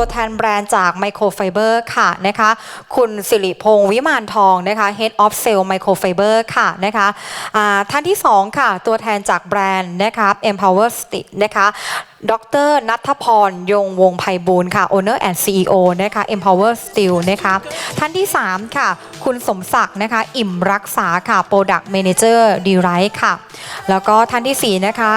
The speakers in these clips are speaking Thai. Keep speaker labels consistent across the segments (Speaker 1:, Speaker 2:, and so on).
Speaker 1: ตัวแทนแบรนด์จากไมโครไฟเบอร์ค่ะนะคะคุณสิริพงษ์วิมานทองนะคะ Head of Sale Microfiber ค่ะนะคะอ่าท่านที่ 2 ค่ะ ตัวแทนจากแบรนด์นะคะ Empower Stick นะคะ ดรนัทพร ยงวงไพบูลค่ะ Owner and CEO นะคะ Empower Steel นะคะท่านที่ 3 ค่ะ คุณสมศักดิ์นะคะ อิ่มรักษาค่ะ Product Manager d r i ค่ะ แล้วก็ท่านที่ 4 นะคะ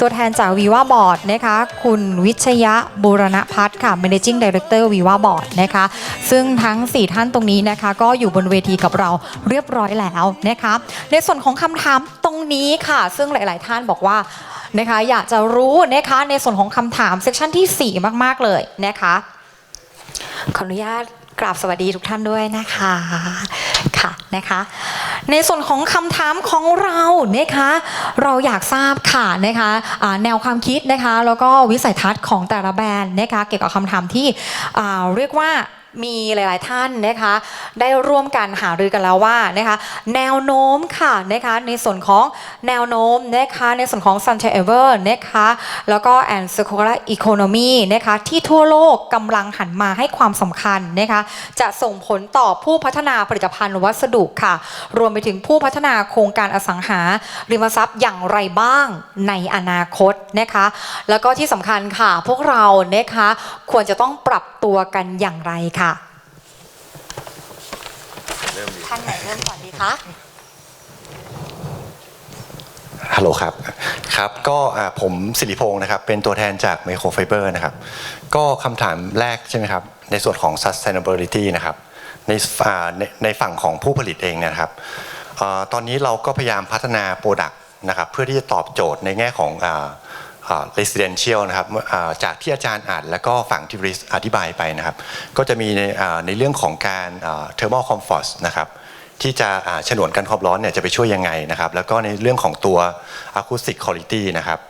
Speaker 1: ตัวแทนจาก Viva Board นะคะ คุณวิชยะบูรณพัฒน์ค่ะ Managing Director Viva Board นะคะ ซึ่งทั้ง 4 ท่านตรงนี้นะคะ ก็อยู่บนเวทีกับเราเรียบร้อยแล้วนะคะ ในส่วนของคำถามตรงนี้ค่ะ ซึ่งหลาย ๆ ท่านบอกว่า นะคะอยากจะรู้นะคะในส่วนของคำถามเซกชันที่ 4 มาก ๆ เลยนะคะขออนุญาตกราบสวัสดีทุกท่านด้วยนะคะค่ะนะคะ ในส่วนของคำถามของเรานะคะเราอยากทราบค่ะนะคะแนวความคิดนะคะแล้วก็วิสัยทัศน์ของแต่ละแบรนด์นะคะเกี่ยวกับคำถามที่เรียกว่า มีหลาย ๆ ท่านนะคะ ได้ร่วมกันหารือกันแล้วว่านะคะ แนวโน้มค่ะนะคะ ในส่วนของแนวโน้มนะคะ ในส่วนของ s u n c h e v e r นะคะ แล้วก็ and circular economy นะคะ ที่ทั่วโลกกำลังหันมาให้ความสำคัญนะคะ จะส่งผลต่อผู้พัฒนาผลิตภัณฑ์วัสดุค่ะ รวมไปถึงผู้พัฒนาโครงการอสังหา ริมทรัพย์อย่างไรบ้างในอนาคตนะคะ แล้วก็ที่สำคัญค่ะ พวกเรานะคะ ควรจะต้องปรับตัวกันอย่างไรค่ะ ท่านไหนเริ่มก่อนดีคะ
Speaker 2: ฮัลโหลครับครับก็อ่าผมสิริพงศ์นะครับ เป็นตัวแทนจากไมโครไฟเบอร์นะครับ ก็คำถามแรกใช่ไหมครับ ในส่วนของ sustainability นะครับในอ่าในในฝั่งของผู้ผลิตเองเนยนะครับอ่าตอนนี้เราก็พยายามพัฒนาโปรดักต์นะครับ เพื่อที่จะตอบโจทย์ในแง่ของอ่าอ่า residential นะครับจากที่อาจารย์อ่านแล้วก็ฝั่งที่ริสอธิบายไปนะครับ ก็จะมีในในเรื่องของการ thermal comfort นะครับที่จะอ่าฉนวนกันความร้อนเนี่ยจะไปช่วยยังไงนะครับ แล้วก็ในเรื่องของตัว acoustic quality นะครับ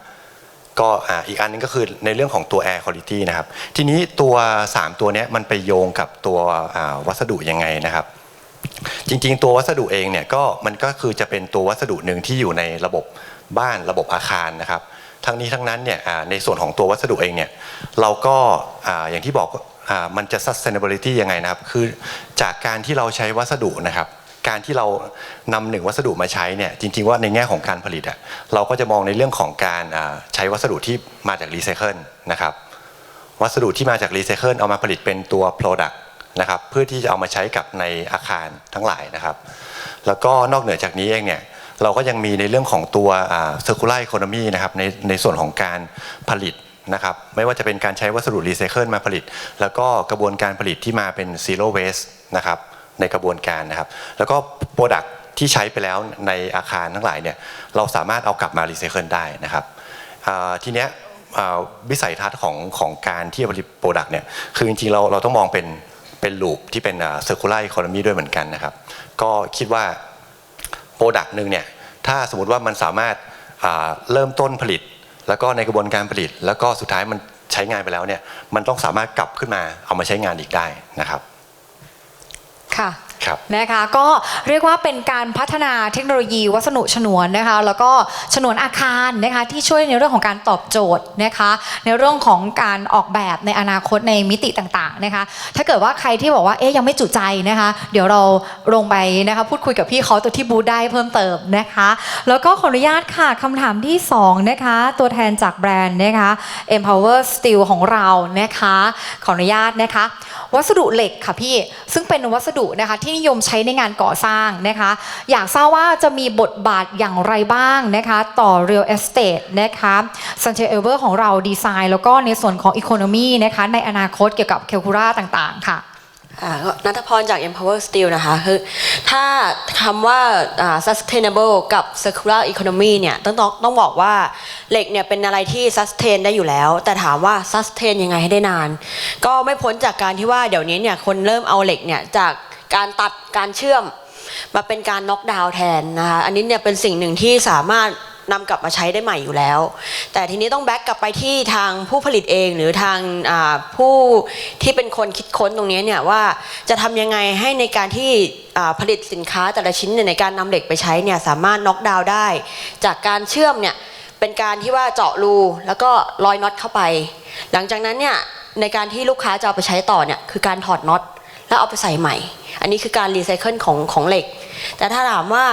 Speaker 2: ก็อีกอันนึงก็คือในเรื่องของตัว air quality นะครับ ทีนี้ตัว 3 ตัวนี้มันไปโยงกับตัววัสดุยังไงนะครับ จริงๆ ตัววัสดุเองเนี่ยก็มันก็คือจะเป็นตัววัสดุหนึ่งที่อยู่ในระบบบ้านระบบอาคารนะครับ ทั้งนี้ทั้งนั้นเนี่ยในส่วนของตัววัสดุเองเนี่ยเราก็อย่างที่บอกมันจะ sustainability ยังไงนะครับ คือจากการที่เราใช้วัสดุนะครับ การที่เรานำหนึ่งวัสดุมาใช้เนี่ยจริง ๆ ว่าในแง่ของการผลิตอะเราก็จะมองในเรื่องของการใช้วัสดุที่มาจากรีไซเคิลนะครับวัสดุที่มาจากรีไซเคิลเอามาผลิตเป็นตัว Product นะครับเพื่อที่จะเอามาใช้กับในอาคารทั้งหลายนะครับ แล้วก็นอกเหนือจากนี้เองเนี่ย เราก็ยังมีในเรื่องของตัว circular economy นะครับในในส่วนของการผลิตนะครับไม่ว่าจะเป็นการใช้วัสดุรีไซเคิลมาผลิต แล้วก็กระบวนการผลิตที่มาเป็น zero waste นะครับในกระบวนการนะครับ แล้วก็ Product ที่ใช้ไปแล้วในอาคารทั้งหลายเนี่ยเราสามารถเอากลับมารีไซเคิลได้นะครับทีเนี้ยวิสัยทัศน์ของของการที่ผลิตโปรดักต์เนี่ยคือจริงๆเราเราต้องมองเป็นเป็นลูปที่เป็นอ่า circular economy ด้วยเหมือนกันนะครับ ก็คิดว่า โปรดักต์หนึ่งเนี่ยถ้าสมมติว่ามันสามารถเริ่มต้นผลิต แล้วก็ในกระบวนการผลิต แล้วก็สุดท้ายมันใช้งานไปแล้วเนี่ยมันต้องสามารถกลับขึ้นมาเอามาใช้งานอีกได้นะครับ
Speaker 1: ค่ะ นะคะก็เรียกว่าเป็นการพัฒนาเทคโนโลยีวัสดุฉนวนนะคะแล้วก็ฉนวนอาคารนะคะที่ช่วยในเรื่องของการตอบโจทย์นะคะในเรื่องของการออกแบบในอนาคตในมิติต่างๆนะคะถ้าเกิดว่าใครที่บอกว่าเอ๊ยยังไม่จุใจนะคะเดี๋ยวเราลงไปนะคะพูดคุยกับพี่เขาตัวที่บูธได้เพิ่มเติมนะคะแล้วก็ขออนุญาตค่ะคำถามที่สองนะคะตัวแทนจากแบรนด์นะคะ Empower Steel ของเรานะคะขออนุญาตนะคะ วัสดุเหล็กค่ะพี่ซึ่งเป็นวัสดุนะคะที่นิยมใช้ในงานก่อสร้างนะคะ อยากทราบว่าจะมีบทบาทอย่างไรบ้างนะคะ ต่อ real estate นะคะซันเชเอเวอร์ของเราดีไซน์ แล้วก็ในส่วนของ economy นะคะในอนาคตเกี่ยวกับเคคูราต่างๆ ค่ะ
Speaker 3: นัทพรจาก Empower Steel นะคะคือถ้าคำว่าอ่า sustainable กับ circular economy เนี่ยต้องต้องต้องบอกว่าเหล็กเนี่ยเป็นอะไรที่ sustain ได้อยู่แล้ว แต่ถามว่า sustain ยังไงให้ได้นาน ก็ไม่พ้นจากการที่ว่าเดี๋ยวนี้เนี่ยคนเริ่มเอาเหล็กเนี่ยจาก การตัดการเชื่อมมาเป็นการน็อกดาวน์แทนนะคะอันนี้เนี่ยเป็นสิ่งหนึ่งที่สามารถนำกลับมาใช้ได้ใหม่อยู่แล้ว แต่ทีนี้ต้องแบ็กกลับไปที่ทางผู้ผลิตเองหรือทางาผู้ที่เป็นคนคิดค้นตรงนี้เนี่ยว่าจะทำยังไงให้ในการที่ผลิตสินค้าแต่ละชิ้นในการนำเหล็กไปใช้เนี่ยสามารถน็อกดาวน์ได้ จากการเชื่อมเนี่ยเป็นการที่ว่าเจาะรูแล้วก็รอยน็อตเข้าไป หลังจากนั้นเนี่ยในการที่ลูกค้าจะเอาไปใช้ต่อเนี่ยคือการถอดน็อตแล้วเอาไปใส่ใหม่ อันนี้คือการรีไซเคิลของของเหล็ก แต่ถ้าถามว่า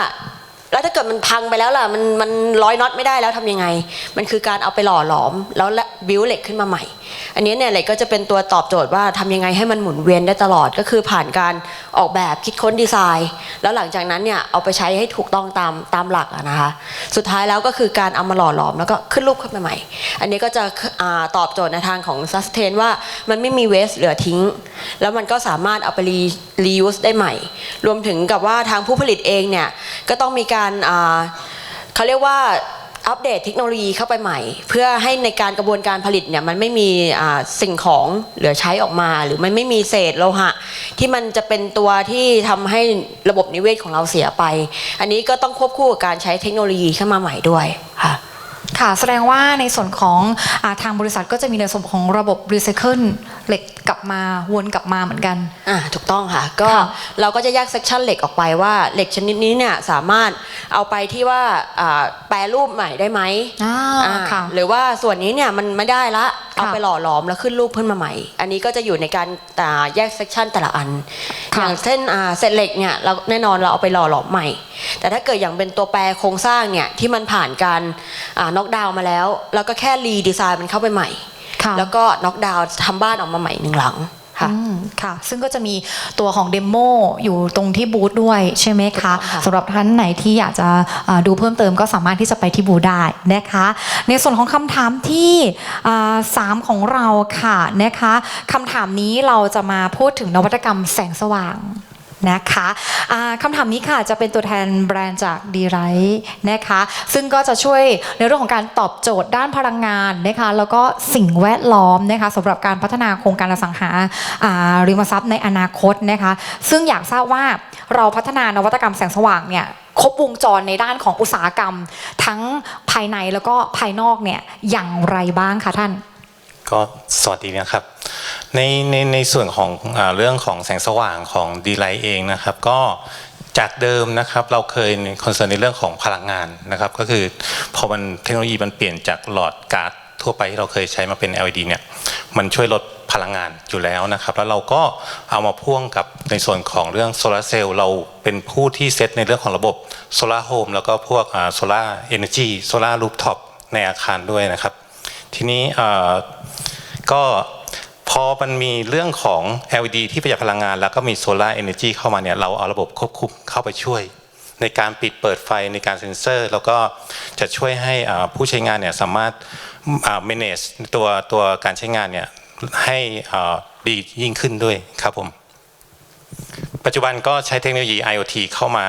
Speaker 3: แล้วถ้าเกิดมันพังไปแล้วล่ะมันมันร้อยน็อตไม่ได้แล้วทำยังไง มันคือการเอาไปหล่อหลอม แล้วบิวเหล็กขึ้นมาใหม่ อันนี้เนี่ยเหล็กก็จะเป็นตัวตอบโจทย์ว่าทำยังไงให้มันหมุนเวียนได้ตลอดก็คือผ่านการออกแบบคิดค้นดีไซน์ แล้วหลังจากนั้นเนี่ยเอาไปใช้ให้ถูกต้องตามตามหลักอะนะคะสุดท้ายแล้วก็คือการเอามาหล่อหลอมแล้วก็ขึ้นรูปขึ้นมาใหม่ อันนี้ก็จะอตอบโจทย์ในทางของ sustain ว่ามันไม่มีเวสเหลือทิ้ง แล้วมันก็สามารถเอาไป re- reuse ได้ใหม่ รวมถึงกับว่าทางผู้ผลิตเองเนี่ยก็ต้องมีการเขาเรียกว่า อัปเดตเทคโนโลยีเข้าไปใหม่ เพื่อให้ในการกระบวนการผลิตเนี่ยมันไม่มีสิ่งของเหลือใช้ออกมา หรือมันไม่มีเศษโลหะ ที่มันจะเป็นตัวที่ทำให้ระบบนิเวศของเราเสียไป อันนี้ก็ต้องควบคู่กับการใช้เทคโนโลยีเข้ามาใหม่ด้วยค่ะ
Speaker 1: ค่ะแสดงว่าในส่วนของอทางบริษัทก็จะมีในส่วนของระบบรีไซเคิล เหล็กกลับมาวนกลับมาเหมือนกัน
Speaker 3: อ่าถูกต้องค่ะ ก็
Speaker 1: ค่ะ
Speaker 3: เราก็จะแยกเซกชันเหล็กออกไปว่าเหล็กชนิดนี้เนี่ยสามารถเอาไปที่ว่าอ่าแปรรูปใหม่ได้ไหม
Speaker 1: อ่า
Speaker 3: อ่า
Speaker 1: ค่ะ
Speaker 3: หรือว่าส่วนนี้เนี่ยมันไม่ได้ละเอา
Speaker 1: ค่ะ
Speaker 3: ไปหล่อหลอมแล้วขึ้นรูปขึ้นมาใหม่ อันนี้ก็จะอยู่ในการอ่าแยกเซกชันแต่ละอัน
Speaker 1: ค่ะ
Speaker 3: อย่างเช่นอ่าเศษเหล็กเนี่ยเราแน่นอนเราเอาไปหล่อหลอมใหม่ แต่ถ้าเกิดอย่างเป็นตัวแปรโครงสร้างเนี่ยที่มันผ่านการน็อกดาวน์มาแล้ว แล้วก็แค่รีดีไซน์มันเข้าไปใหม่
Speaker 1: ค่ะ
Speaker 3: แล้วก็น็อกดาวน์ทำบ้านออกมาใหม่หนึ่งหลังค่ะ
Speaker 1: อืมค่ะ ซึ่งก็จะมีตัวของเดโมอยู่ตรงที่บูธด้วยใช่ไหมคะ
Speaker 3: ถูกต้องค่ะ
Speaker 1: สำหรับท่านไหนที่อยากจะอ่าดูเพิ่มเติมก็สามารถที่จะไปที่บูธได้นะคะ ในส่วนของคำถามที่อ่าสามของเราค่ะนะคะคำถามนี้เราจะมาพูดถึงนวัตกรรมแสงสว่าง นะคะอ่าคำถามนี้ค่ะจะเป็นตัวแทนแบรนด์จากดีไรนะคะ ซึ่งก็จะช่วยในเรื่องของการตอบโจทย์ด้านพลังงานนะคะ แล้วก็สิ่งแวดล้อมนะคะสำหรับการพัฒนาโครงการอสังหาอ่าริมทรัพย์ในอนาคตนะคะ ซึ่งอยากทราบว่าเราพัฒนานวัตกรรมแสงสว่างเนี่ยครบวงจรในด้านของอุตสาหกรรม ทั้งภายในแล้วก็ภายนอกเนี่ยอย่างไรบ้างคะท่าน
Speaker 4: ก็สวัสดีนะครับ ในในในส่วนของอเรื่องของแสงสว่างของดีไลท์เองนะครับ ก็จากเดิมนะครับเราเคยคอนเซิร์นในเรื่องของพลังงานนะครับ ก็คือพอมันเทคโนโลยีมันเปลี่ยนจากหลอดการ์ดทั่วไปที่เราเคยใช้มาเป็น LED เนี่ยมันช่วยลดพลังงานอยู่แล้วนะครับ แล้วเราก็เอามาพ่วงกับในส่วนของเรื่องโซลาร์เซลล์เราเป็นผู้ที่เซตในเรื่องของระบบโซลาร์โฮมแล้วก็พวกโซลาเอเนจีโซลาร์รูฟท็อปในอาคารด้วยนะครับ ทีนี้ ก็พอมันมีเรื่องของ LED ที่ประหยัดพลังงาน แล้วก็มีโซลาร์เอเนจีเข้ามาเนี่ยเราเอาระบบควบคุมเข้าไปช่วย ในการปิดเปิดไฟในการเซ็นเซอร์ แล้วก็จะช่วยให้ผู้ใช้งานเนี่ยสามารถ manage ตัวตัวการใช้งานเนี่ยให้ดียิ่งขึ้นด้วยครับผม ปัจจุบันก็ใช้เทคโนโลยี IoT เข้ามา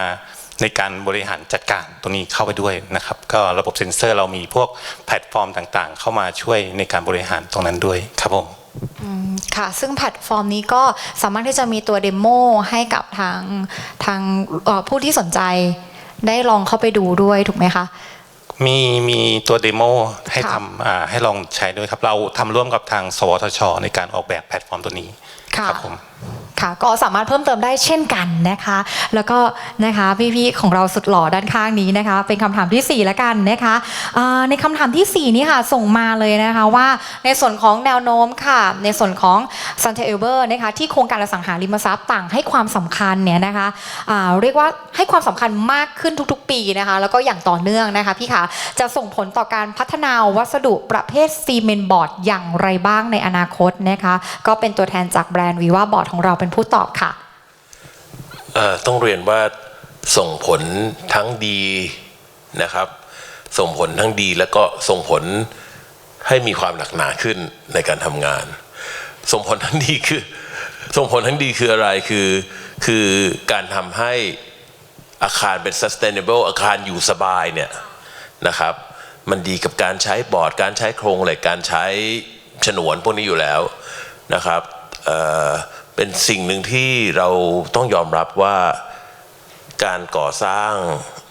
Speaker 4: ในการบริหารจัดการตรงนี้เข้าไปด้วยนะครับ ก็ระบบเซ็นเซอร์เรามีพวกแพลตฟอร์มต่างๆ เข้ามาช่วยในการบริหารตรงนั้นด้วยครับผม
Speaker 1: ค่ะซึ่งแพลตฟอร์มนี้ก็สามารถที่จะมีตัวเดโมให้กับทางทางเอ่อผู้ที่สนใจได้ลองเข้าไปดูด้วยถูกไหมคะ
Speaker 4: มีมีตัวเดโมให้
Speaker 1: ค่ะ
Speaker 4: ทำอ่าให้ลองใช้ด้วยครับ เราทำร่วมกับทาง สวทช ในการออกแบบแพลตฟอร์มตัวนี้
Speaker 1: ค่ะ
Speaker 4: ครับผม
Speaker 1: ค่ะก็สามารถเพิ่มเติมได้เช่นกันนะคะ แล้วก็นะคะพี่ๆของเราสุดหล่อด้านข้างนี้นะคะ เป็นคำถามที่ 4 แล้วกันนะคะในคำถามทีสี่ 4 นี้ค่ะส่งมาเลยนะคะว่าในส่วนของแนวโน้มค่ะ ในส่วนของซันเทเอเบอร์นะคะที่โครงการอสังหาริมทรัพย์ต่างให้ความสำคัญเนี่ยนะคะเรียกว่าให้ความสำคัญมากขึ้นทุกๆ ปีนะคะ แล้วก็อย่างต่อเนื่องนะคะพี่คะจะส่งผลต่อการพัฒนาวัสดุประเภทซีเมนต์บอร์ดอย่างไรบ้างในอนาคตนะคะ ก็เป็นตัวแทนจากแบรนด์วีว่าบอร์ดของเราเป็นผู้ตอบค่ะ
Speaker 5: เอ่อต้องเรียนว่าส่งผลทั้งดีนะครับ ส่งผลทั้งดีแล้วก็ส่งผลให้มีความหนักหนาขึ้นในการทำงาน ส่งผลทั้งดีคือ ส่งผลทั้งดีคืออะไรคือคือการทำให้อาคารเป็น sustainable อาคารอยู่สบายเนี่ยนะครับ มันดีกับการใช้บอร์ด การใช้โครงเหล็กการใช้ฉนวนพวกนี้อยู่แล้วนะครับ เป็นสิ่งหนึ่งที่เราต้องยอมรับว่าการก่อสร้าง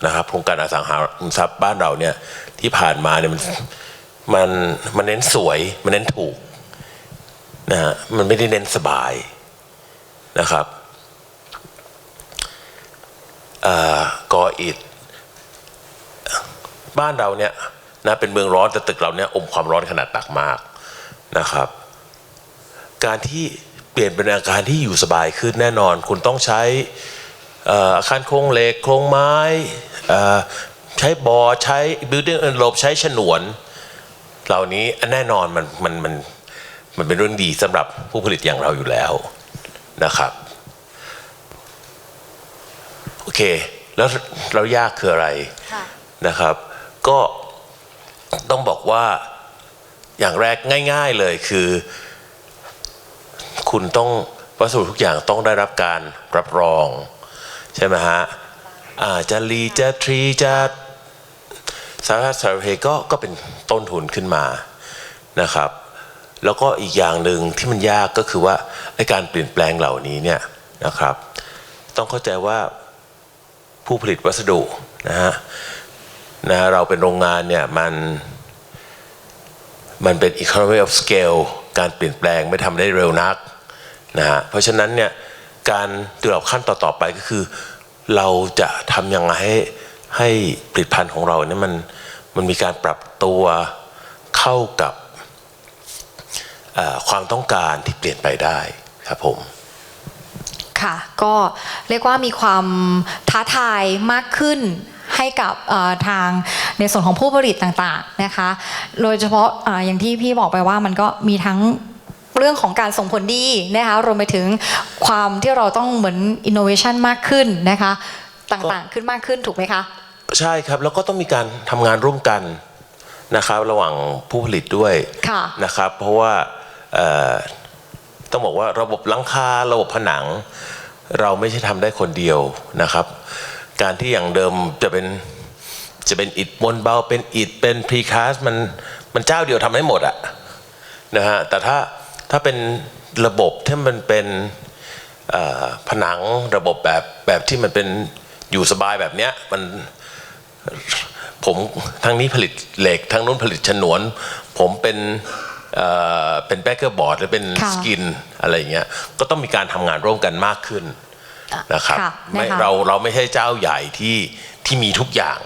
Speaker 5: นะครับโครงการอสังหาริมทรัพย์บ้านเราเนี่ยที่ผ่านมาเนี่ยมันมันมันเน้นสวยมันเน้นถูกนะฮะมันไม่ได้เน้นสบายนะครับก่ออิฐบ้านเราเนี่ยนะเป็นเมืองร้อนแต่ตึกเราเนี่ยอมความร้อนขนาดหนักมากนะครับ การที่ เปลี่ยนเป็นอาคารที่อยู่สบายขึ้นแน่นอน คุณต้องใช้เอ่ออาคารโครงเหล็กโครงไม้เอ่อใช้บอร์ดใช้ building envelope ใช้ฉนวน เหล่านี้แน่นอนมันมันมันมันเป็นเรื่องดีสำหรับผู้ผลิตอย่างเราอยู่แล้วนะครับโอเค แล้วเรายากคืออะไร
Speaker 3: ค่ะ
Speaker 5: นะครับ ก็ต้องบอกว่าอย่างแรกง่าย ๆเลยคือ คุณต้องวัสดุทุกอย่างต้องได้รับการรับรอง ใช่ไหมฮะอาจะรีจะทรีจะสารพัดสารเพก็ก็เป็นต้นทุนขึ้นมานะครับ แล้วก็อีกอย่างหนึ่งที่มันยากก็คือว่าไอการเปลี่ยนแปลงเหล่านี้เนี่ยนะครับ ต้องเข้าใจว่าผู้ผลิตวัสดุนะฮะนะเราเป็นโรงงานเนี่ยมันมันเป็น economy of scale การเปลี่ยนแปลงไม่ทำได้เร็วนัก นะฮะเพราะฉะนั้นเนี่ยการตัวเราขั้นต่อๆไปก็คือ เราจะทำยังไงให้ให้ผลิตภัณฑ์ของเราเนี่ยมันมันมีการปรับตัวเข้ากับความต้องการที่เปลี่ยนไปได้ครับผม
Speaker 1: ค่ะก็เรียกว่ามีความท้าทายมากขึ้นให้กับทางในส่วนของผู้ผลิตต่างๆนะคะ โดยเฉพาะออย่างที่พี่บอกไปว่ามันก็มีทั้ง เรื่องของการส่งผลดีนะคะรวมไปถึงความที่เราต้องเหมือน innovation มากขึ้นนะคะต่างๆขึ้นมากขึ้นถูกไหมคะ
Speaker 5: ใช่ครับแล้วก็ต้องมีการทำงานร่วมกันนะครับระหว่างผู้ผลิตด้วย
Speaker 1: ค่ะ
Speaker 5: นะครับ เพราะว่าเอ่อต้องบอกว่าระบบหลังคาระบบผนัง เราไม่ใช่ทำได้คนเดียวนะครับ การที่อย่างเดิมจะเป็นจะเป็นอิฐมวลเบาเป็นอิฐเป็นพรีคาสมันมันเจ้าเดียวทำให้หมดอะ นะฮะแต่ถ้า ถ้าเป็นระบบที่มันเป็นเอ่อผนังระบบแบบแบบที่มันเป็นอยู่สบายแบบเนี้ยมันผมทางนี้ผลิตเหล็กทางนู้นผลิตฉนวน ผมเป็นเอ่อเป็นแบเกอร์บอร์ดหรือเป็น
Speaker 1: ค่ะ
Speaker 5: สกินอะไรอย่างเงี้ยก็ต้องมีการทำงานร่วมกันมากขึ้นนะครับ
Speaker 1: ค่ะ
Speaker 5: ไม่
Speaker 1: นะคะ
Speaker 5: เราเราไม่ใช่เจ้าใหญ่ที่ที่มีทุกอย่าง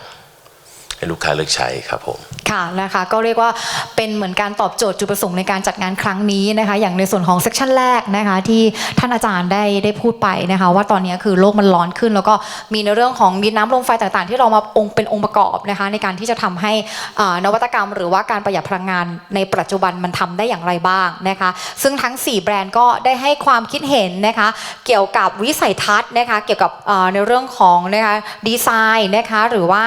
Speaker 5: ให้ลูกค้าเลือกใช้ครับผม
Speaker 1: ค่ะนะคะก็เรียกว่าเป็นเหมือนการตอบโจทย์จุดประสงค์ในการจัดงานครั้งนี้นะคะ อย่างในส่วนของเซกชันแรกนะคะ ที่ท่านอาจารย์ได้ได้พูดไปนะคะ ว่าตอนนี้คือโลกมันร้อนขึ้น แล้วก็มีในเรื่องของดินน้ำลมไฟต่างๆ ที่เรามาองค์เป็นองค์ประกอบนะคะ ในการที่จะทำให้อ่านวัตกรรม หรือว่าการประหยัดพลังงานในปัจจุบันมันทำได้อย่างไรบ้างนะคะ ซึ่งทั้ง 4 แบรนด์ก็ได้ให้ความคิดเห็นนะคะ เกี่ยวกับวิสัยทัศน์นะคะ เกี่ยวกับอ่าในเรื่องของนะคะดีไซน์นะคะหรือว่า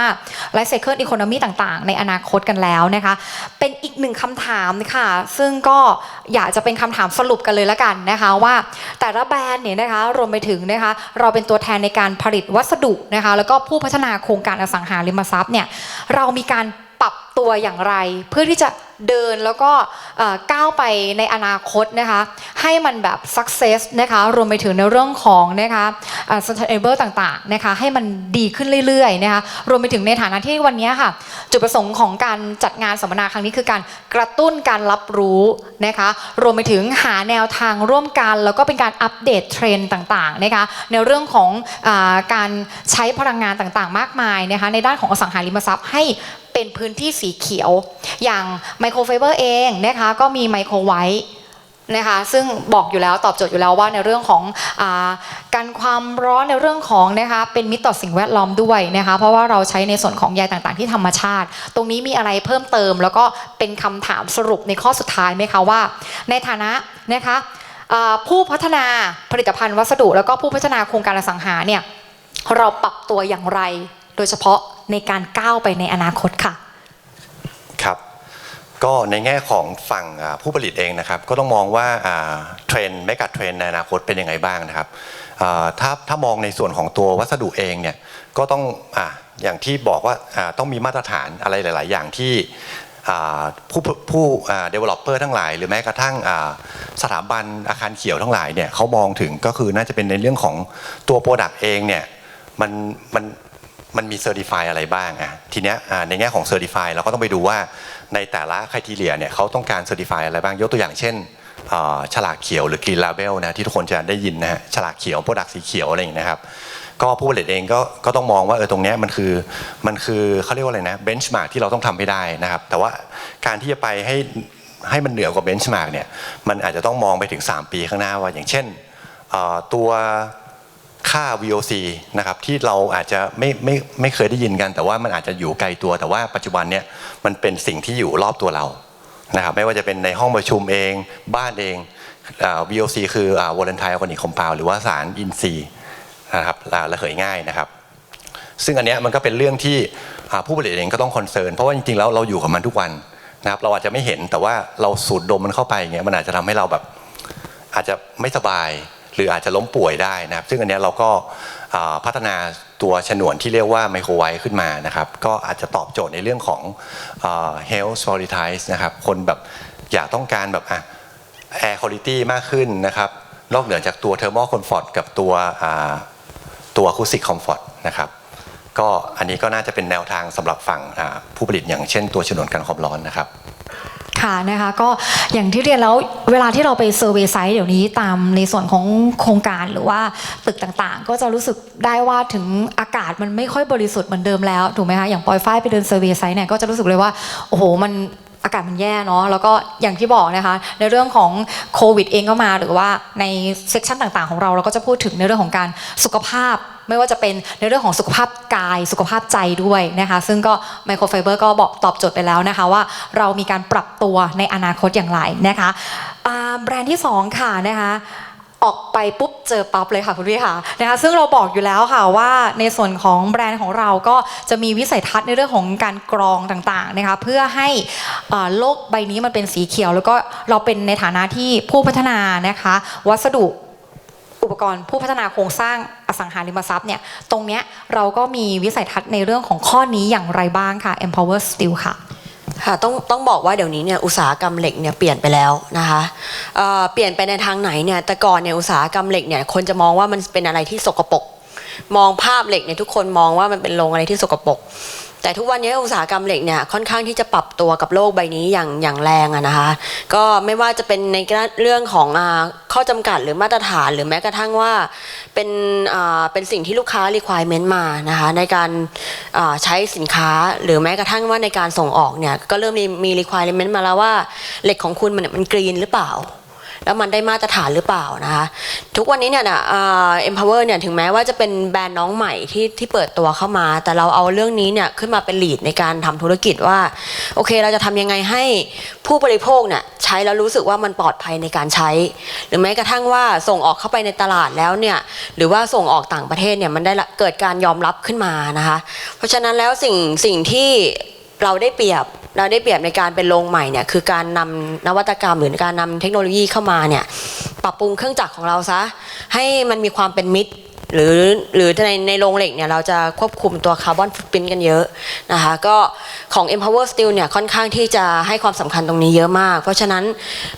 Speaker 1: Life Cycle อีโคโนมีต่างๆ ในอนาคตกันแล้วนะคะ เป็นอีกหนึ่งคำถามค่ะ ซึ่งก็อยากจะเป็นคำถามสรุปกันเลยละกันนะคะว่าแต่ละแบรนด์เนี่ยนะคะรวมไปถึงนะคะเราเป็นตัวแทนในการผลิตวัสดุนะคะแล้วก็ผู้พัฒนาโครงการอสังหาริมทรัพย์เนี่ยเรามีการ ปรับตัวอย่างไร เพื่อที่จะเดินแล้วก็ก้าวไปในอนาคตนะคะให้มันแบบ success นะคะรวมไปถึงในเรื่องของนะคะ sustainable ต่างๆนะคะให้มันดีขึ้นเรื่อยๆนะคะรวมไปถึงในฐานะที่วันนี้ค่ะ จุดประสงค์ของการจัดงานสัมมนาครั้งนี้คือการกระตุ้นการรับรู้นะคะรวมไปถึงหาแนวทางร่วมกัน แล้วก็เป็นการอัปเดตเทรนด์ต่างๆนะคะในเรื่องของอการใช้พลังงานต่างๆ มากมายนะคะในด้านของอสังหาริมทรัพย์ให้ เป็นพื้นที่สีเขียว อย่างไมโครไฟเบอร์เองนะคะก็มีไมโครไวท์นะคะซึ่งบอกอยู่แล้วตอบโจทย์อยู่แล้วว่าในเรื่องของอการความร้อนในเรื่องของนะคะเป็นมิตรต่อสิ่งแวดล้อมด้วยนะคะเพราะว่าเราใช้ในส่วนของใยต่างๆ ที่ธรรมชาติ ตรงนี้มีอะไรเพิ่มเติม แล้วก็เป็นคำถามสรุปในข้อสุดท้ายไหมคะว่า ในฐานะนะคะผู้พัฒนาผลิตภัณฑ์วัสดุ แล้วก็ผู้พัฒนาโครงการอสังหาเนี่ยเราปรับตัวอย่างไร โดยเฉพาะ ในการก้าวไปในอนาคตค่ะ
Speaker 2: ครับ ก็ในแง่ของฝั่งผู้ผลิตเองนะครับ ก็ต้องมองว่าเทรนด์ไม่กัดเทรนในอนาคตเป็นยังไงบ้างนะครับถ้าถ้ามองในส่วนของตัววัสดุเองเนี่ยก็ต้องออย่างที่บอกว่าต้องมีมาตรฐานอะไรหลาย ๆ อย่างที่ผู้ผู้อ่า developer ทั้งหลาย หรือแม้กระทั่งสถาบันอาคารเขียวทั้งหลายเนี่ยเขามองถึงก็คือน่าจะเป็นในเรื่องของตัว Product เองเนี่ยมันมัน มันมีเซอร์ติฟายอะไรบ้างอะทีเนี้ยในแง่ของเซอร์ติฟายเราก็ต้องไปดูว่าในแต่ละคุณทีเรียเนี่ยเขาต้องการเซอร์ติฟายอะไรบ้างยกตัวอย่างเช่นฉลากเขียวหรือ Green Label นะที่ทุกคนจะได้ยินนะฮะฉลากเขียว Product สีเขียวอะไรอย่างนี้ยนะครับ ก็ผู้ผลิตเองก็ก็ต้องมองว่าเออตรงเนี้ยมันคือมันคือเขาเรียกว่าอะไรนะเบนช์มาร์กที่เราต้องทำให้ได้นะครับ แต่ว่าการที่จะไปให้ให้มันเหนือกว่าเบนช์มาร์กเนี่ยมันอาจจะต้องมองไปถึง 3 ปีข้างหน้าว่าอย่างเช่นตัว ค่า VOC นะครับที่เราอาจจะไม่ไม่ไม่เคยได้ยินกัน แต่ว่ามันอาจจะอยู่ไกลตัว แต่ว่าปัจจุบันเนี่ยมันเป็นสิ่งที่อยู่รอบตัวเรานะครับไม่ว่าจะเป็นในห้องประชุมเองบ้านเอง VOC คืออ่า volatile organic compound หรือว่าสารอินทรีย์นะครับระเหยง่ายนะครับ ซึ่งอันเนี้ยมันก็เป็นเรื่องที่ผู้ผลิตเองก็ต้องคอนเซิร์นเพราะว่าจริงๆแล้วเราอยู่กับมันทุกวันนะครับเราอาจจะไม่เห็นแต่ว่าเราสูดดมมันเข้าไปอย่างเงี้ยมันอาจจะทำให้เราแบบอาจจะไม่สบาย หรืออาจจะล้มป่วยได้นะครับ ซึ่งอันนี้เราก็พัฒนาตัวฉนวนที่เรียกว่าไมโครไวขึ้นมานะครับ ก็อาจจะตอบโจทย์ในเรื่องของ health quality นะครับ คนแบบอยากต้องการแบบอะ air quality มากขึ้นนะครับ นอกเหนือจากตัว thermal comfort กับตัวตัว acoustic comfort นะครับ ก็อันนี้ก็น่าจะเป็นแนวทางสำหรับฝั่งผู้ผลิตอย่างเช่นตัวฉนวนกันความร้อนนะครับ
Speaker 1: ค่ะนะคะก็อย่างที่เรียนแล้วเวลาที่เราไปเซอร์เวยไซต์เดี๋ยวนี้ตามในส่วนของโครงการหรือว่าตึกต่างๆ ก็จะรู้สึกได้ว่าถึงอากาศมันไม่ค่อยบริสุทธิ์เหมือนเดิมแล้วถูกไหมคะอย่างปอยฝ้ายไปเดินเซอร์เวยไซต์เนี่ยก็จะรู้สึกเลยว่าโอ้โหมันอากาศมันแย่เนาะแล้วก็อย่างที่บอกนะคะ ในเรื่องของโควิดเองก็มาหรือว่าในเซกชันต่างๆของเราเราก็จะพูดถึงในเรื่องของการสุขภาพ ไม่ว่าจะเป็นในเรื่องของสุขภาพกาย สุขภาพใจด้วยนะคะ ซึ่งก็ไมโครไฟเบอร์ก็บอกตอบโจทย์ไปแล้วนะคะว่าเรามีการปรับตัวในอนาคตอย่างไรนะคะแบรนด์ที่ 2 ค่ะนะคะออกไปปุ๊บเจอปั๊บเลยค่ะคุณพี่ค่ะนะคะซึ่งเราบอกอยู่แล้วค่ะว่าในส่วนของแบรนด์ของเราก็จะมีวิสัยทัศน์ในเรื่องของการกรองต่างๆนะคะเพื่อให้โลกใบนี้มันเป็นสีเขียว แล้วก็เราเป็นในฐานะที่ผู้พัฒนานะคะ วัสดุ ปกรณ์ผู้พัฒนาโครงสร้างอสังหาริมทรัพย์เนี่ยตรงเนี้ยเราก็มีวิสัยทัศน์ในเรื่องของข้อนี้อย่างไรบ้างค่ะ Empower Steel ค่ะ
Speaker 3: ค่ะต้องต้องบอกว่าเดี๋ยวนี้เนี่ยอุตสาหกรรมเหล็กเนี่ยเปลี่ยนไปแล้วนะคะเเปลี่ยนไปในทางไหนเนี่ยแต่ก่อนเนี่ยอุตสาหกรรมเหล็กเนี่ยคนจะมองว่ามันเป็นอะไรที่สกปรกมองภาพเหล็กเนี่ยทุกคนมองว่ามันเป็นโรงอะไรที่สกปรก แต่ทุกวันนี้อุตสาหกรรมเหล็กเนี่ยค่อนข้างที่จะปรับตัวกับโลกใบนี้อย่างอย่างแรงอะนะคะ ก็ไม่ว่าจะเป็นในเรื่องของอข้อจำกัดหรือมาตรฐาน หรือแม้กระทั่งว่าเป็นเป็นสิ่งที่ลูกค้า requirement มานะคะในการใช้สินค้าหรือแม้กระทั่งว่าในการส่งออกเนี่ยก็เริ่มมีมี requirement มาแล้วว่าเหล็กของคุณมันมันกรีนหรือเปล่า แล้วมันได้มาตรฐานหรือเปล่านะคะทุกวันนี้เนี่ยนะเอ่อ empower เนี่ยถึงแม้ว่าจะเป็นแบรนด์น้องใหม่ที่ที่เปิดตัวเข้ามา แต่เราเอาเรื่องนี้เนี่ยขึ้นมาเป็นลีดในการทำธุรกิจว่าโอเคเราจะทำยังไงให้ผู้บริโภคเนี่ยใช้แล้วรู้สึกว่ามันปลอดภัยในการใช้ หรือแม้กระทั่งว่าส่งออกเข้าไปในตลาดแล้วเนี่ยหรือว่าส่งออกต่างประเทศเนี่ยมันได้เกิดการยอมรับขึ้นมานะคะ เพราะฉะนั้นแล้วสิ่งสิ่งที่ เราได้เปรียบเราได้เปรียบในการเป็นโรงใหม่เนี่ยคือการนำนวัตกรรมหรือการนำเทคโนโลยีเข้ามาเนี่ยปรับปรุงเครื่องจักรของเราซะให้มันมีความเป็นมิตรหรือหรือในในโรงเหล็กเนี่ยเราจะควบคุมตัวคาร์บอนฟุตปรินกันเยอะนะคะก็ของ Empower Steel เนี่ยค่อนข้างที่จะให้ความสำคัญตรงนี้เยอะมาก เพราะฉะนั้น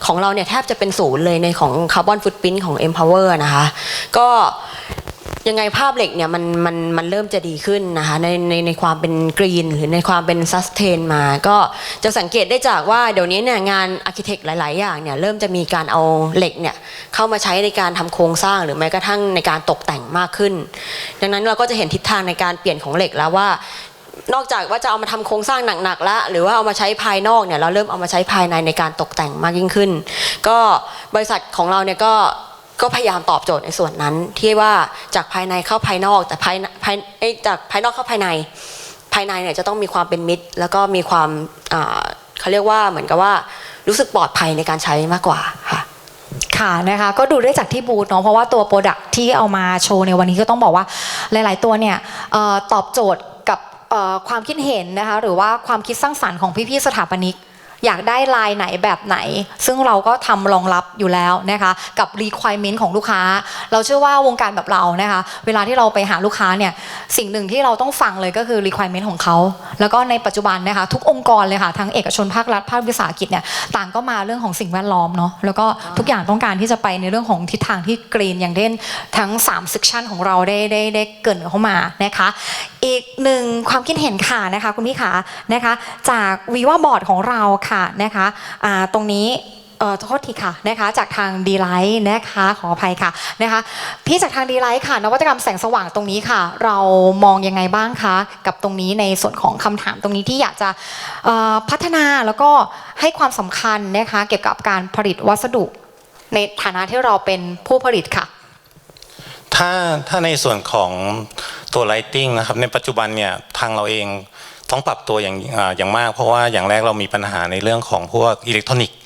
Speaker 3: ของเราเนี่ยแทบจะเป็นศูนย์เลยในของคาร์บอนฟุตปรินของ Empower นะคะก็ ยังไงภาพเหล็กเนี่ยมันมันมันเริ่มจะดีขึ้นนะคะในในในความเป็นกรีนหรือในความเป็นซัสเทนมา ก็จะสังเกตได้จากว่าเดี๋ยวนี้เนี่ยงานอาร์เคเต็กหลาย ๆ อย่างเนี่ยเริ่มจะมีการเอาเหล็กเนี่ยเข้ามาใช้ในการทำโครงสร้างหรือแม้กระทั่งในการตกแต่งมากขึ้น ดังนั้นเราก็จะเห็นทิศทางในการเปลี่ยนของเหล็กแล้วว่านอกจากว่าจะเอามาทำโครงสร้างหนักๆแล้วหรือว่าเอามาใช้ภายนอกเนี่ยเราเริ่มเอามาใช้ภายในในการตกแต่งมากยิ่งขึ้น ก็บริษัทของเราเนี่ยก็ ก็พยายามตอบโจทย์ในส่วนนั้นที่ว่าจากภายในเข้าภายนอก แต่ภายในภายเอ้ยจากภายนอกเข้าภายใน ภายในเนี่ยจะต้องมีความเป็นมิตร แล้วก็มีความเขาเรียกว่าเหมือนกับว่ารู้สึกปลอดภัยในการใช้มากกว่าค่ะ
Speaker 1: ค่ะนะคะก็ดูได้จากที่บูธเนาะเพราะว่าตัวโปรดักที่เอามาโชว์ในวันนี้ก็ต้องบอกว่าหลาย ๆ ตัวเนี่ยออตอบโจทย์กับความคิดเห็นนะคะหรือว่าความคิดสร้างสรรค์ของพี่ ๆ สถาปนิก อยากได้ลายไหนแบบไหน ซึ่งเราก็ทำรองรับอยู่แล้วนะคะ กับ requirement ของลูกค้า เราเชื่อว่าวงการแบบเรานะคะ เวลาที่เราไปหาลูกค้าเนี่ย สิ่งหนึ่งที่เราต้องฟังเลยก็คือ requirement ของเขา แล้วก็ในปัจจุบันนะคะ ทุกองค์กรเลยค่ะ ทั้งเอกชนภาครัฐภาควิสาหกิจเนี่ย ต่างก็มาเรื่องของสิ่งแวดล้อมเนาะ แล้วก็ทุกอย่างต้องการที่จะไปในเรื่องของทิศทางที่กรีนอย่างเช่นทั้ง3 section ของเราได้ได้ได้เกินเข้ามานะคะ อีกหนึ่งความคิดเห็นค่ะนะคะคุณพี่ขานะคะ จากวีว่าบอร์ดของเราค่ะนะคะตรงนี้เอ่อโทษทีค่ะนะคะจากทางดีไลท์นะคะขออภัยค่ะนะคะพี่จากทางดีไลท์ค่ะ นวัตกรรมแสงสว่างตรงนี้ค่ะ เรามองยังไงบ้างคะกับตรงนี้ในส่วนของคำถามตรงนี้ที่อยากจะพัฒนาแล้วก็ให้ความสำคัญนะคะเกี่ยวกับการผลิตวัสดุ ในฐานะที่เราเป็นผู้ผลิตค่ะ
Speaker 4: ถ้าถ้าในส่วนของตัว lighting นะครับในปัจจุบันเนี่ยทางเราเอง ต้องปรับตัวอย่างอย่างมาก เพราะว่าอย่างแรกเรามีปัญหาในเรื่องของพวกอิเล็กทรอนิกส์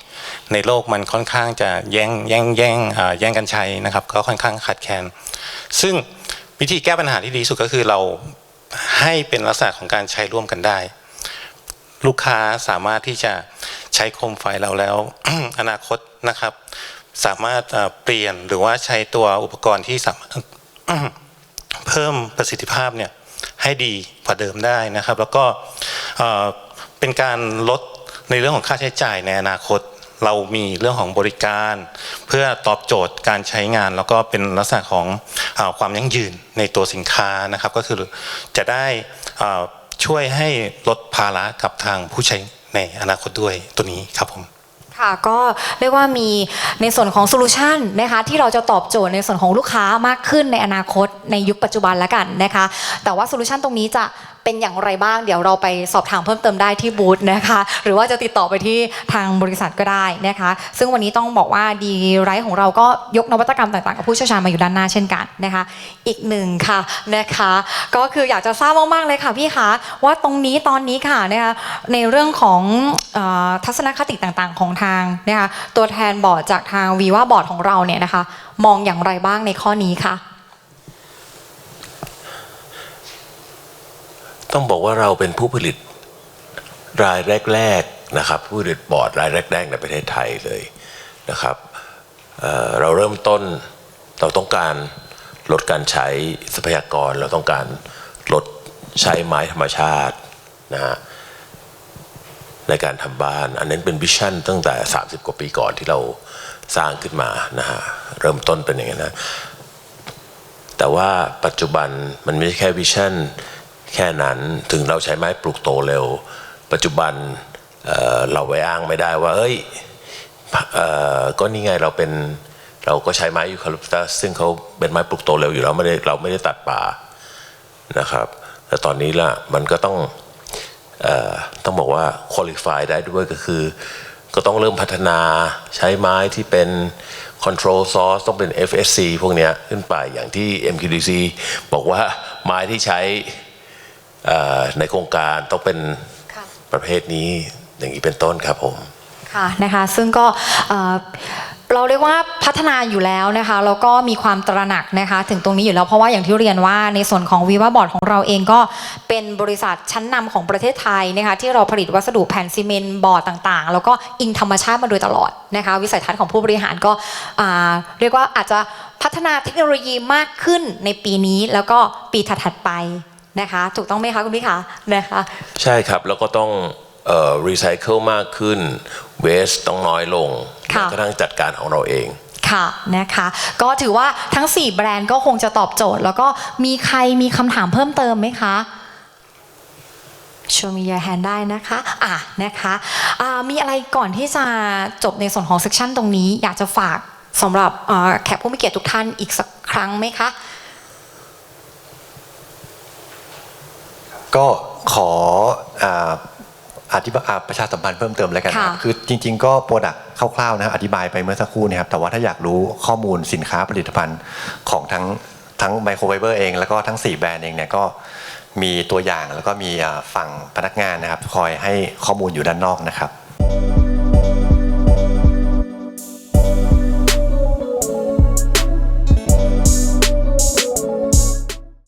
Speaker 4: ในโลกมันค่อนข้างจะแย่งแย่งแย่งแย่งกันใช้นะครับ ก็ค่อนข้างขาดแคลนซึ่งวิธีแก้ปัญหาที่ดีที่สุดก็คือเราให้เป็นลักษณะของการใช้ร่วมกันได้ ลูกค้าสามารถที่จะใช้โคมไฟเราแล้วอนาคตนะครับ สามารถเอ่อเปลี่ยนหรือว่าใช้ตัวอุปกรณ์ที่สามารถเพิ่มประสิทธิภาพเนี่ย ให้ดีกว่าเดิมได้นะครับ แล้วก็เป็นการลดในเรื่องของค่าใช้จ่ายในอนาคต เรามีเรื่องของบริการ เพื่อตอบโจทย์การใช้งาน แล้วก็เป็นลักษณะของอความยั่งยืนในตัวสินค้านะครับ ก็คือจะได้ช่วยให้ลดภาระกับทางผู้ใช้ในอนาคตด้วยตัวนี้ครับผม
Speaker 1: ค่ะก็เรียกว่ามีในส่วนของโซลูชันนะคะที่เราจะตอบโจทย์ในส่วนของลูกค้ามากขึ้นในอนาคตในยุคปัจจุบันแล้วกันนะคะแต่ว่าโซลูชันตรงนี้จะเป็นอย่างไรบ้าง เดี๋ยวเราไปสอบถามเพิ่มเติมได้ที่บูธนะคะ หรือว่าจะติดต่อไปที่ทางบริษัทก็ได้นะคะ ซึ่งวันนี้ต้องบอกว่าดีไรของเราก็ยกนวัตกรรมต่างๆกับผู้เชี่ยวชาญมาอยู่ด้านหน้าเช่นกันนะคะ อีกหนึ่งค่ะนะคะ ก็คืออยากจะทราบมากๆเลยค่ะพี่คะว่าตรงนี้ตอนนี้ค่ะนะคะในเรื่องของออทัศนคติต่างๆ ของทางนะคะตัวแทนบอร์ดจากทางวีว่าบอร์ดของเราเนี่ยนะคะ มองอย่างไรบ้างในข้อนี้คะ
Speaker 5: ต้องบอกว่าเราเป็นผู้ผลิตรายแรกๆนะครับผู้ผลิตบอร์ดรายแรกๆในประเทศไทยเลยนะครับเเราเริ่มต้นเราต้องการลดการใช้ทรัพยากร เราต้องการลดใช้ไม้ธรรมชาตินะฮะในการทำบ้าน อันนั้นเป็นวิชั่นตั้งแต่ 30 กว่าปีก่อนที่เราสร้างขึ้นมานะฮะเริ่มต้นเป็นอย่างนั้นนะแต่ว่าปัจจุบันมันไม่ใช่แค่วิชั่น แค่นั้นถึงเราใช้ไม้ปลูกโตเร็ว ปัจจุบันเเราไว้อ้างไม่ได้ว่าเอ้ยก็นี่ไงเราเป็นเราก็ใช้ไม้ยูคาลิปตัสซึ่งเขาเป็นไม้ปลูกโตเร็วอยู่แล้วไม่ได้เราไม่ได้ตัดป่านะครับแต่ตอนนี้ล่ะมันก็ต้องอต้องบอกว่าคุริฟายได้ด้วยก็คือ ก็ต้องเริ่มพัฒนาใช้ไม้ที่เป็น control source ต้องเป็น FSC พวกนี้ขึ้นไปอย่างที่ MQDC บอกว่าไม้ที่ใช้ ในโครงการต้องเป็น
Speaker 1: ค่ะ
Speaker 5: ประเภทนี้อย่างนี้เป็นต้นครับผม
Speaker 1: ค่ะนะคะซึ่งก็เอ่อเราเรียกว่าพัฒนาอยู่แล้วนะคะแล้วก็มีความตระหนักนะคะ ถึงตรงนี้อยู่แล้วเพราะว่าอย่างที่เรียนว่าในส่วนของวีวาบอร์ดของเราเองก็เป็นบริษัทชั้นนำของประเทศไทยนะคะที่เราผลิตวัสดุแผ่นซีเมนต์บอร์ดต่างๆ แล้วก็อิงธรรมชาติมาโดยตลอดนะคะวิสัยทัศน์ของผู้บริหารก็อ่าเรียกว่าอาจจะพัฒนาเทคโนโลยีมากขึ้นในปีนี้แล้วก็ปีถัดๆไป นะคะ ถูกต้องไหมคะคุณพี่คะนะคะ
Speaker 5: ใช่ครับ แล้วก็ต้องเอ่อรีไซเคิลมากขึ้นเวสต้องน้อยลง
Speaker 1: ค่ะ
Speaker 5: กระทั่งจัดการของเราเอง
Speaker 1: ค่ะนะคะก็ถือว่าทั้ง 4 แบรนด์ก็คงจะตอบโจทย์ แล้วก็มีใครมีคำถามเพิ่มเติมไหมคะชวมียาแฮนได้นะคะอะนะคะอ่ามีอะไรก่อนที่จะจบในส่วนของเซสชันตรงนี้ อยากจะฝากสำหรับอ่าแขกผู้มีเกียรติทุกท่านอีกสักครั้งไหมคะ
Speaker 2: ก็ขออ่าอธิบายอ่าประชาสัมพันธ์เพิ่มเติมแล้วกันนะครับ
Speaker 1: ค่ะ
Speaker 2: คือจริง ๆ ก็โปรดักต์คร่าวๆนะครับอธิบายไปเมื่อสักครู่นะครับแต่ว่าถ้าอยากรู้ข้อมูลสินค้าผลิตภัณฑ์ของทั้งทั้งไมโครไฟเบอร์เอง แล้วก็ทั้ง 4 แบรนด์เองเนี่ยก็มีตัวอย่างแล้วก็มีอ่าฝั่งพนักงานนะครับ คอยให้ข้อมูลอยู่ด้านนอกนะครับ